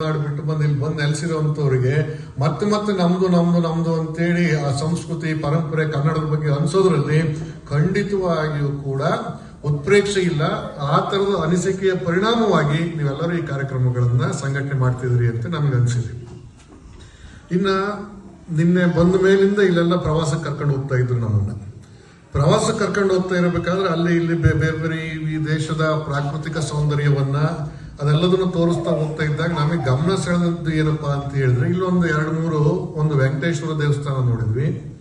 ಬಿಟ್ಟು ಬಂದು ಇಲ್ಲಿ ಬಂದು ನೆಲೆಸಿರುವಂತವ್ರಿಗೆ ಮತ್ತೆ ಮತ್ತೆ ನಮ್ದು ನಮ್ದು ನಮ್ದು ಅಂತೇಳಿ ಆ ಸಂಸ್ಕೃತಿ, ಪರಂಪರೆ ಕನ್ನಡದ ಬಗ್ಗೆ ಅನ್ಸೋದ್ರಲ್ಲಿ ಖಂಡಿತವಾಗಿಯೂ ಕೂಡ ಉತ್ಪ್ರೇಕ್ಷೆ ಇಲ್ಲ. ಆ ತರದ ಅನಿಸಿಕೆಯ ಪರಿಣಾಮವಾಗಿ ನೀವೆಲ್ಲರೂ ಈ ಕಾರ್ಯಕ್ರಮಗಳನ್ನ ಸಂಘಟನೆ ಮಾಡ್ತಿದ್ರಿ ಅಂತ ನಮ್ಗೆ ಅನಿಸಿದೆ. ಇನ್ನ ನಿನ್ನೆ ಬಂದ ಮೇಲಿಂದ ಇಲ್ಲೆಲ್ಲ ಪ್ರವಾಸಕ್ಕೆ ಕರ್ಕೊಂಡು ಹೋಗ್ತಾ ಇದ್ರು ನಮ್ಮನ್ನ. ಪ್ರವಾಸ ಕರ್ಕೊಂಡು ಹೋಗ್ತಾ ಇರಬೇಕಾದ್ರೆ ಅಲ್ಲಿ ಇಲ್ಲಿ ಬೇರೆ ಬೇರೆ ಈ ದೇಶದ ಪ್ರಾಕೃತಿಕ ಸೌಂದರ್ಯವನ್ನ ಅದೆಲ್ಲದನ್ನು ತೋರಿಸ್ತಾ ಹೋಗ್ತಾ ಇದ್ದಾಗ ನಮಗೆ ಗಮನ ಸೆಳೆದದ್ದು ಏನಪ್ಪ ಅಂತ ಹೇಳಿದ್ರೆ, ಇಲ್ಲೊಂದು ಎರಡು ಮೂರು ಒಂದು ವೆಂಕಟೇಶ್ವರ ದೇವಸ್ಥಾನ ನೋಡಿದ್ವಿ.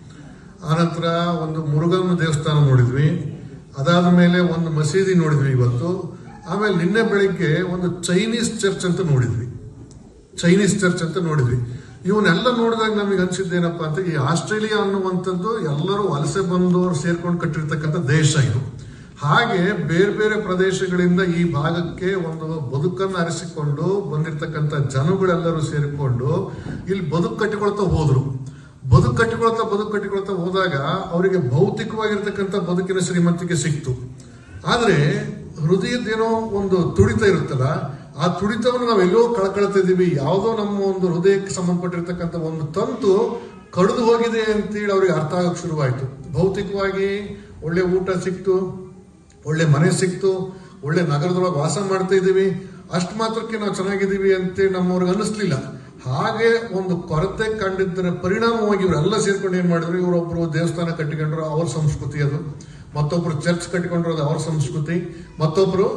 ಆನಂತರ ಒಂದು ಮುರುಗನ ದೇವಸ್ಥಾನ ನೋಡಿದ್ವಿ. ಅದಾದ ಮೇಲೆ ಒಂದು ಮಸೀದಿ ನೋಡಿದ್ವಿ ಇವತ್ತು. ಆಮೇಲೆ ನಿನ್ನೆ ಬೆಳಿಗ್ಗೆ ಒಂದು ಚೈನೀಸ್ ಚರ್ಚ್ ಅಂತ ನೋಡಿದ್ವಿ. ಚೈನೀಸ್ ಚರ್ಚ್ ಅಂತ ನೋಡಿದ್ವಿ. ಇವನ್ನೆಲ್ಲ ನೋಡಿದಾಗ ನಮಗೆ ಅನ್ಸಿದ್ದೇನಪ್ಪ ಅಂತ ಈ ಆಸ್ಟ್ರೇಲಿಯಾ ಅನ್ನುವಂಥದ್ದು ಎಲ್ಲರೂ ವಲಸೆ ಬಂದವರು ಸೇರ್ಕೊಂಡು ಕಟ್ಟಿರ್ತಕ್ಕಂಥ ದೇಶ ಇದು. ಹಾಗೆ ಬೇರೆ ಬೇರೆ ಪ್ರದೇಶಗಳಿಂದ ಈ ಭಾಗಕ್ಕೆ ಒಂದು ಬದುಕನ್ನು ಅರಸಿಕೊಂಡು ಬಂದಿರತಕ್ಕಂಥ ಜನಗಳೆಲ್ಲರೂ ಸೇರಿಕೊಂಡು ಇಲ್ಲಿ ಬದುಕು ಕಟ್ಟಿಕೊಳ್ತಾ ಹೋದ್ರು. ಬದುಕು ಕಟ್ಟಿಕೊಳ್ತಾ ಬದುಕು ಕಟ್ಟಿಕೊಳ್ತಾ ಹೋದಾಗ ಅವರಿಗೆ ಭೌತಿಕವಾಗಿರ್ತಕ್ಕಂಥ ಬದುಕಿನ ಶ್ರೀಮಂತಿಕೆ ಸಿಕ್ತು. ಆದ್ರೆ ಹೃದಯದೇನೋ ಒಂದು ತುಡಿತ ಇರುತ್ತಲ್ಲ, ಆ ತುಡಿತವನ್ನು ನಾವು ಎಲ್ಲೋ ಕಳ್ಕೊಳ್ತಿದೀವಿ ಯಾವುದೋ ನಮ್ಮ ಒಂದು ಹೃದಯಕ್ಕೆ ಸಂಬಂಧಪಟ್ಟಿರ್ತಕ್ಕಂಥ ಒಂದು ತಂತು ಕಡಿದು ಹೋಗಿದೆ ಅಂತೇಳಿ ಅವ್ರಿಗೆ ಅರ್ಥ ಆಗೋಕೆ ಶುರುವಾಯಿತು. ಭೌತಿಕವಾಗಿ ಒಳ್ಳೆ ಊಟ ಸಿಕ್ತು. ಒಳ್ಳೆ ಮನೆ ಸಿಕ್ತು, ಒಳ್ಳೆ ನಗರದೊಳಗೆ ವಾಸ ಮಾಡ್ತಾ ಇದ್ದೀವಿ. ಅಷ್ಟು ಮಾತ್ರಕ್ಕೆ ನಾವು ಚೆನ್ನಾಗಿದ್ದೀವಿ ಅಂತೇಳಿ ನಮ್ಮವ್ರಿಗೆ ಅನ್ನಿಸ್ಲಿಲ್ಲ. ಹಾಗೆ ಒಂದು ಕೊರತೆ ಕಂಡಿದ್ದರ ಪರಿಣಾಮವಾಗಿ ಇವರೆಲ್ಲ ಸೇರ್ಕೊಂಡು ಏನು ಮಾಡಿದ್ರು? ಇವರೊಬ್ಬರು ದೇವಸ್ಥಾನ ಕಟ್ಟಿಕೊಂಡ್ರು, ಅವ್ರ ಸಂಸ್ಕೃತಿ ಅದು. ಮತ್ತೊಬ್ರು ಚರ್ಚ್ ಕಟ್ಟಿಕೊಂಡ್ರು, ಅದು ಅವ್ರ ಸಂಸ್ಕೃತಿ. ಮತ್ತೊಬ್ಬರು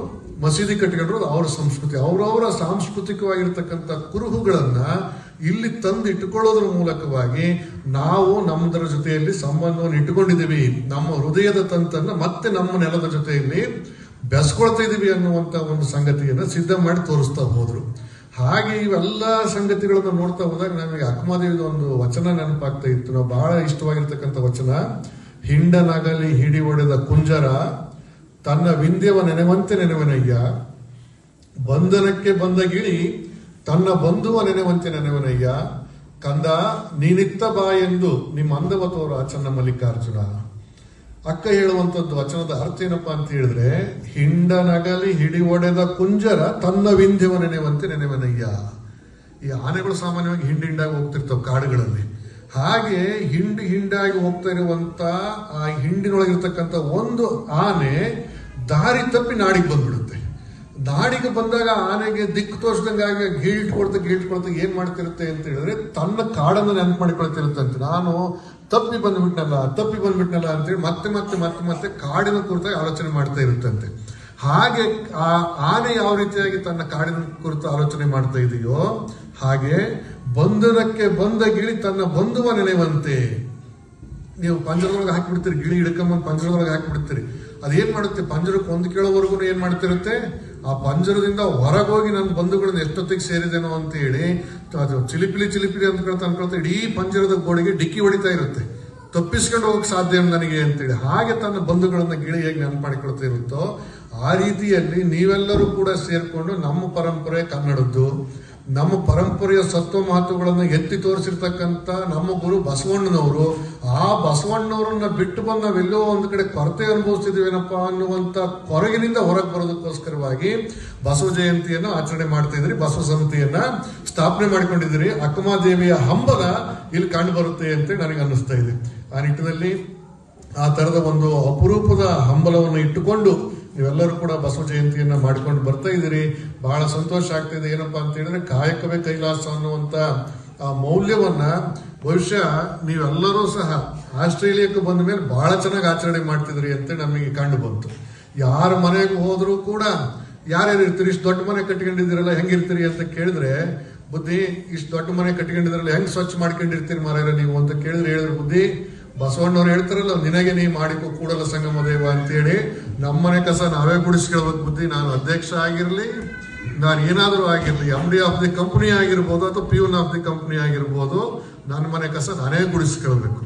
ಮಸೀದಿ ಕಟ್ಟಿಕೊಂಡ್ರು, ಅದು ಅವ್ರ ಸಂಸ್ಕೃತಿ. ಅವರವರ ಸಾಂಸ್ಕೃತಿಕವಾಗಿರ್ತಕ್ಕಂಥ ಕುರುಹುಗಳನ್ನ ಇಲ್ಲಿ ತಂದು ಇಟ್ಟುಕೊಳ್ಳೋದ್ರ ಮೂಲಕವಾಗಿ ನಾವು ನಮ್ಮದರ ಜೊತೆಯಲ್ಲಿ ಸಂಬಂಧವನ್ನು ಇಟ್ಟುಕೊಂಡಿದ್ದೀವಿ. ನಮ್ಮ ಹೃದಯದ ತಂತನ್ನ ಮತ್ತೆ ನಮ್ಮ ನೆಲದ ಜೊತೆಯಲ್ಲಿ ಬೆಸ್ಕೊಳ್ತಾ ಇದ್ದೀವಿ ಅನ್ನುವಂತ ಒಂದು ಸಂಗತಿಯನ್ನು ಸಿದ್ಧ ಮಾಡಿ ತೋರಿಸ್ತಾ ಹೋದ್ರು. ಹಾಗೆ ಇವೆಲ್ಲ ಸಂಗತಿಗಳನ್ನು ನೋಡ್ತಾ ಹೋದಾಗ ನಮಗೆ ಅಕ್ಮಾದೇವಿದ ಒಂದು ವಚನ ನೆನಪಾಗ್ತಾ ಇತ್ತು. ನಾವು ಬಹಳ ಇಷ್ಟವಾಗಿರ್ತಕ್ಕಂಥ ವಚನ. ಹಿಂಡನಗಲಿ ಹಿಡಿ ಒಡೆದ ಕುಂಜರ, ತನ್ನ ವಿಂದ್ಯವ ನೆನೆವಂತೆ ನೆನೆವನಯ್ಯ, ಬಂಧನಕ್ಕೆ ಬಂದ ಗಿಳಿ ತನ್ನ ಬಂಧುವ ನೆನೆವಂತೆ ನೆನೆವನಯ್ಯ, ಕಂದ, ನೀನಿತ್ತ ಬಾ ಎಂದು ನಿಮ್ಮ ಅಂದವ ತೋರ ಚನ್ನ ಮಲ್ಲಿಕಾರ್ಜುನ. ಅಕ್ಕ ಹೇಳುವಂತದ್ದು ವಚನದ ಅರ್ಥ ಏನಪ್ಪಾ ಅಂತ ಹೇಳಿದ್ರೆ, ಹಿಂಡನಗಲಿ ಹಿಡಿ ಒಡೆದ ಕುಂಜರ ತನ್ನ ವಿಂಧ್ಯವ ನೆನೆವಂತೆ ನೆನೆವನಯ್ಯ. ಈ ಆನೆಗಳು ಸಾಮಾನ್ಯವಾಗಿ ಹಿಂಡಿ ಹಿಂಡಾಗಿ ಹೋಗ್ತಿರ್ತವೆ ಕಾಡುಗಳಲ್ಲಿ. ಹಾಗೆ ಹಿಂಡು ಹಿಂಡಾಗಿ ಹೋಗ್ತಾ ಇರುವಂತ ಆ ಹಿಂಡಿನೊಳಗಿರ್ತಕ್ಕಂಥ ಒಂದು ಆನೆ ದಾರಿ ತಪ್ಪಿ ನಾಡಿಗೆ ಬಂದ್ಬಿಡುತ್ತೆ. ನಾಡಿಗೆ ಬಂದಾಗ ಆನೆಗೆ ದಿಕ್ಕು ತೋರಿಸ್ದಂಗಾಗಿ ಗಿಲ್ಟ್ ಕೊಡ್ತಾ ಏನ್ ಮಾಡ್ತಿರುತ್ತೆ ಅಂತ ಹೇಳಿದ್ರೆ ತನ್ನ ಕಾಡನ್ನು ನೆನಪು ಮಾಡಿಕೊಳ್ತಿರುತ್ತಂತೆ ನಾನು ತಪ್ಪಿ ಬಂದ್ಬಿಟ್ನಲ್ಲ ತಪ್ಪಿ ಬಂದ್ಬಿಟ್ನಲ್ಲ ಅಂತೇಳಿ ಮತ್ತೆ ಮತ್ತೆ ಮತ್ತೆ ಮತ್ತೆ ಕಾಡಿನ ಕುರಿತಾಗಿ ಆಲೋಚನೆ ಮಾಡ್ತಾ ಇರುತ್ತಂತೆ. ಹಾಗೆ ಆ ಆನೆ ಯಾವ ರೀತಿಯಾಗಿ ತನ್ನ ಕಾಡಿನ ಕುರಿತು ಆಲೋಚನೆ ಮಾಡ್ತಾ ಇದೆಯೋ, ಹಾಗೆ ಬಂಧನಕ್ಕೆ ಬಂದ ಗಿಳಿ ತನ್ನ ಬಂಧುವ ನೆನೆವಂತೆ ನೀವು ಪಂಜರದೊಳಗೆ ಹಾಕಿಬಿಡ್ತೀರಿ, ಗಿಳಿ ಹಿಡ್ಕೊಂಬಂದು ಪಂಜರದೊಳಗೆ ಹಾಕಿಬಿಡ್ತೀರಿ. ಅದೇನ್ ಮಾಡುತ್ತೆ? ಪಂಜರಕ್ಕೆ ಕೇಳೋವರೆಗೂ ಏನ್ ಮಾಡ್ತಿರುತ್ತೆ? ಆ ಪಂಜರದಿಂದ ಹೊರಗೋಗಿ ನನ್ನ ಬಂಧುಗಳನ್ನ ಎಷ್ಟೊತ್ತಿಗೆ ಸೇರಿದೇನೋ ಅಂತ ಹೇಳಿ ಅದು ಚಿಲಿಪಿಲಿ ಚಿಲಿಪಿಲಿ ಅಂದ್ಕೊಳ್ತಾ ಅನ್ಕೊಳ್ತಾ ಇಡೀ ಪಂಜರದ ಗೋಡೆಗೆ ಡಿಕ್ಕಿ ಹೊಡಿತಾ ಇರುತ್ತೆ. ತಪ್ಪಿಸ್ಕೊಂಡು ಹೋಗಕ್ ಸಾಧ್ಯ ನನಗೆ ಅಂತೇಳಿ ಹಾಗೆ ತನ್ನ ಬಂಧುಗಳನ್ನ ಗಿಳಿ ಹೇಗೆ ನೆನಪು ಮಾಡಿಕೊಳ್ತಾ ಇರುತ್ತೋ, ಆ ರೀತಿಯಲ್ಲಿ ನೀವೆಲ್ಲರೂ ಕೂಡ ಸೇರಿಕೊಂಡು ನಮ್ಮ ಪರಂಪರೆ ಕನ್ನಡದ್ದು. ನಮ್ಮ ಪರಂಪರೆಯ ಸತ್ವ ಮಹತ್ವಗಳನ್ನು ಎತ್ತಿ ತೋರಿಸಿರ್ತಕ್ಕಂಥ ನಮ್ಮ ಗುರು ಬಸವಣ್ಣನವರು ಬಸವಣ್ಣವರನ್ನ ಬಿಟ್ಟು ಬಂದು ನಾವೆಲ್ಲೋ ಒಂದು ಕಡೆ ಕೊರತೆ ಅನುಭವಿಸ್ತಿದ್ದೀವೇನಪ್ಪ ಅನ್ನುವಂತ ಕೊರಗಿನಿಂದ ಹೊರಗೆ ಬರೋದಕ್ಕೋಸ್ಕರವಾಗಿ ಬಸವ ಜಯಂತಿಯನ್ನು ಆಚರಣೆ ಮಾಡ್ತಾ ಇದ್ರಿ. ಬಸವ ಸಮಿತಿಯನ್ನ ಸ್ಥಾಪನೆ ಮಾಡಿಕೊಂಡಿದ್ದೀರಿ. ಅಕ್ಕಮಾದೇವಿಯ ಹಂಬಲ ಇಲ್ಲಿ ಕಂಡು ಬರುತ್ತೆ ಅಂತ ನನಗೆ ಅನ್ನಿಸ್ತಾ ಇದೆ. ಆ ನಿಟ್ಟಿನಲ್ಲಿ ಆ ತರದ ಒಂದು ಅಪರೂಪದ ಹಂಬಲವನ್ನು ಇಟ್ಟುಕೊಂಡು ನೀವೆಲ್ಲರೂ ಕೂಡ ಬಸವ ಜಯಂತಿಯನ್ನ ಮಾಡ್ಕೊಂಡು ಬರ್ತಾ ಇದ್ದೀರಿ. ಬಹಳ ಸಂತೋಷ ಆಗ್ತಿದೆ ಏನಪ್ಪಾ ಅಂತ ಹೇಳಿದ್ರೆ ಕಾಯಕವೇ ಕೈಲಾಸ ಅನ್ನುವಂತ ಆ ಮೌಲ್ಯವನ್ನ ಬಹುಶಃ ನೀವೆಲ್ಲರೂ ಸಹ ಆಸ್ಟ್ರೇಲಿಯಾಕ್ಕೆ ಬಂದ ಮೇಲೆ ಬಹಳ ಚೆನ್ನಾಗಿ ಆಚರಣೆ ಮಾಡ್ತಿದ್ರಿ ಅಂತ ನಮಗೆ ಕಂಡು ಬಂತು. ಯಾರ ಮನೆಗೆ ಹೋದರೂ ಕೂಡ ಯಾರ್ಯಾರು ಇರ್ತೀರಿ, ಇಷ್ಟು ದೊಡ್ಡ ಮನೆ ಕಟ್ಕೊಂಡಿದ್ದೀರಲ್ಲ ಹೆಂಗಿರ್ತೀರಿ ಅಂತ ಕೇಳಿದ್ರೆ, ಬುದ್ಧಿ, ಇಷ್ಟು ದೊಡ್ಡ ಮನೆ ಕಟ್ಕೊಂಡಿದ್ರಲ್ಲ, ಹೆಂಗ್ ಸ್ವಚ್ಛ ಮಾಡ್ಕೊಂಡಿರ್ತೀರಿ ಮಾರಾಯರ ನೀವು ಅಂತ ಕೇಳಿದ್ರೆ ಹೇಳಿದ್ರೆ ಬುದ್ಧಿ. ಬಸವಣ್ಣವ್ರು ಹೇಳ್ತಾರಲ್ಲ, ನಿನಗೆ ನೀ ಮಾಡಿಕೊ ಕೂಡಲ ಸಂಗಮ ದೇವ ಅಂತೇಳಿ. ನಮ್ಮನೆ ಕಸ ನಾವೇ ಗುಡಿಸ್ಕೊಳ್ಬೇಕು ಬುದ್ಧಿ, ನಾನು ಅಧ್ಯಕ್ಷ ಆಗಿರ್ಲಿ ನಾನು ಏನಾದರೂ ಆಗಿರಲಿ M D of the company ಆಗಿರ್ಬೋದು ಅಥವಾ ಪಿಯೂನ್ ಆಫ್ ದಿ ಕಂಪ್ನಿ ಆಗಿರ್ಬೋದು, ನನ್ನ ಮನೆ ಕಸ ನಾನೇ ಗುಡಿಸ್ಕೊಳ್ಬೇಕು.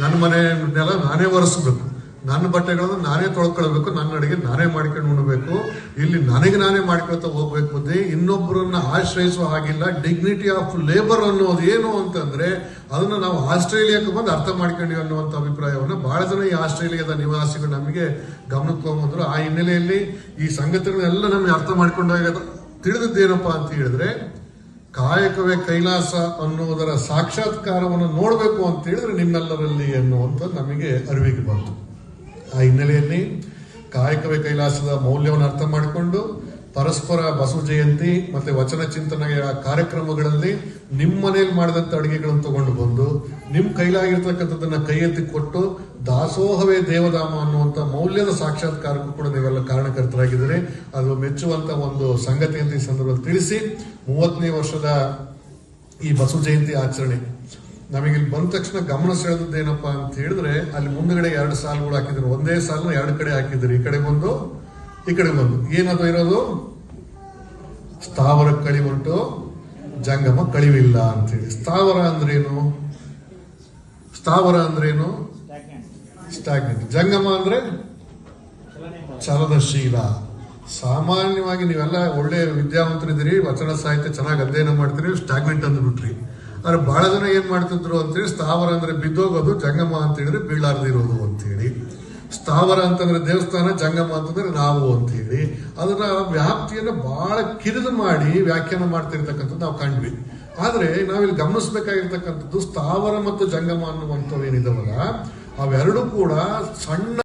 ನನ್ನ ಮನೆ ನೆಲ ನಾನೇ ಒರೆಸ್ಬೇಕು. ನನ್ನ ಬಟ್ಟೆಗಳನ್ನು ನಾನೇ ತೊಳ್ಕೊಳ್ಬೇಕು, ನನ್ನ ಅಡುಗೆ ನಾನೇ ಮಾಡ್ಕೊಂಡು ಉಣ್ಬೇಕು. ಇಲ್ಲಿ ನನಗೆ ನಾನೇ ಮಾಡ್ಕೊಳ್ತಾ ಹೋಗ್ಬೇಕು ಬುದ್ಧಿ ಇನ್ನೊಬ್ಬರನ್ನ ಆಶ್ರಯಿಸುವ ಹಾಗಿಲ್ಲ ಡಿಗ್ನಿಟಿ ಆಫ್ ಲೇಬರ್ ಅನ್ನೋದು ಏನು ಅಂತಂದ್ರೆ, ಅದನ್ನ ನಾವು ಆಸ್ಟ್ರೇಲಿಯಾಕ್ಕೆ ಬಂದು ಅರ್ಥ ಮಾಡ್ಕೊಂಡಿವಿ ಅನ್ನುವಂಥ ಅಭಿಪ್ರಾಯವನ್ನು ಬಹಳ ಜನ ಈ ಆಸ್ಟ್ರೇಲಿಯಾದ ನಿವಾಸಿಗಳು ನಮಗೆ ಗಮನಕ್ಕೆ ತಗೊಂಡ್ಬಂದ್ರು ಆ ಹಿನ್ನೆಲೆಯಲ್ಲಿ ಈ ಸಂಗತಿಗಳನ್ನೆಲ್ಲ ನಮಗೆ ಅರ್ಥ ಮಾಡ್ಕೊಂಡಾಗ ತಿಳಿದದ್ದೇನಪ್ಪ ಅಂತ ಹೇಳಿದ್ರೆ, ಕಾಯಕವೇ ಕೈಲಾಸ ಅನ್ನುವುದರ ಸಾಕ್ಷಾತ್ಕಾರವನ್ನು ನೋಡಬೇಕು ಅಂತ ಹೇಳಿದ್ರೆ ನಿಮ್ಮೆಲ್ಲರಲ್ಲಿ ಅನ್ನುವಂಥ ನಮಗೆ ಅರಿವಿಗೆ ಬಂತು. ಆ ಹಿನ್ನೆಲೆಯಲ್ಲಿ ಕಾಯಕವೇ ಕೈಲಾಸದ ಮೌಲ್ಯವನ್ನು ಅರ್ಥ ಮಾಡಿಕೊಂಡು ಪರಸ್ಪರ ಬಸವ ಜಯಂತಿ ಮತ್ತೆ ವಚನ ಚಿಂತನೆಯ ಕಾರ್ಯಕ್ರಮಗಳಲ್ಲಿ ನಿಮ್ಮ ಮನೆಯಲ್ಲಿ ಮಾಡಿದಂತ ಅಡುಗೆಗಳನ್ನು ತಗೊಂಡು ಬಂದು ನಿಮ್ಮ ಕೈಲಾಗಿರ್ತಕ್ಕಂಥದ್ದನ್ನ ಕೈ ಎತ್ತಿ ಕೊಟ್ಟು ದಾಸೋಹವೇ ದೇವಧಾಮ ಅನ್ನುವಂಥ ಮೌಲ್ಯದ ಸಾಕ್ಷಾತ್ಕಾರಕ್ಕೂ ಕೂಡ ನೀವೆಲ್ಲ ಕಾರಣಕರ್ತರಾಗಿದ್ದೀರಿ. ಅದು ಮೆಚ್ಚುವಂತ ಒಂದು ಸಂಗತಿ ಅಂತ ಈ ಸಂದರ್ಭದಲ್ಲಿ ತಿಳಿಸಿ. ಮೂವತ್ತನೇ ವರ್ಷದ ಈ ಬಸವ ಜಯಂತಿ ಆಚರಣೆ. ನಮಗೆ ಇಲ್ಲಿ ಬಂದ ತಕ್ಷಣ ಗಮನ ಸೆಳೆದದ್ದು ಏನಪ್ಪ ಅಂತ ಹೇಳಿದ್ರೆ, ಅಲ್ಲಿ ಮುಂದ್ಗಡೆ ಎರಡು ಸಾಲುಗಳು ಹಾಕಿದ್ರು. ಒಂದೇ ಸಾಲನ್ನ ಎರಡು ಕಡೆ ಹಾಕಿದ್ರು. ಈ ಕಡೆ ಒಂದು ಈ ಕಡೆ ಒಂದು ಏನದು ಇರೋದು? ಸ್ಥಾವರ ಕಳಿವುಂಟು ಜಂಗಮ ಕಳಿವಿಲ್ಲ ಅಂತೇಳಿ. ಸ್ಥಾವರ ಅಂದ್ರೇನು ಸ್ಥಾವರ ಅಂದ್ರೇನು ಸ್ಟಾಗ್ನೆಂಟ್ ಜಂಗಮ ಅಂದ್ರೆ ಚಲನಶೀಲ ಸಾಮಾನ್ಯವಾಗಿ ನೀವೆಲ್ಲ ಒಳ್ಳೆ ವಿದ್ಯಾವಂತರಿದ್ದೀರಿ, ವಚನ ಸಾಹಿತ್ಯ ಚೆನ್ನಾಗಿ ಅಧ್ಯಯನ ಮಾಡ್ತೀರಿ ಸ್ಟಾಗ್ನೆಂಟ್ ಅಂದ್ಬಿಟ್ರಿ. ಆದ್ರೆ ಬಹಳ ಜನ ಏನ್ ಮಾಡ್ತಿದ್ರು ಅಂತೇಳಿ, ಸ್ಥಾವರ ಅಂದ್ರೆ ಬಿದ್ದೋಗೋದು, ಜಂಗಮ ಅಂತ ಹೇಳಿದ್ರೆ ಬೀಳಾರ್ದಿರೋದು ಅಂತೇಳಿ. ಸ್ಥಾವರ ಅಂತಂದ್ರೆ ದೇವಸ್ಥಾನ, ಜಂಗಮ ಅಂತಂದ್ರೆ ನಾವು ಅಂತ ಹೇಳಿ ಅದನ್ನ ವ್ಯಾಪ್ತಿಯನ್ನ ಬಹಳ ಕಿರಿದು ಮಾಡಿ ವ್ಯಾಖ್ಯಾನ ಮಾಡ್ತಿರ್ತಕ್ಕಂಥದ್ದು ನಾವು ಕಂಡ್ವಿ. ಆದ್ರೆ ನಾವಿಲ್ಲಿ ಗಮನಿಸಬೇಕಾಗಿರ್ತಕ್ಕಂಥದ್ದು ಸ್ಥಾವರ ಮತ್ತು ಜಂಗಮ ಅನ್ನುವಂಥವು ಏನಿದಾವಲ್ಲ, ಅವೆರಡೂ ಕೂಡ ಸಣ್ಣ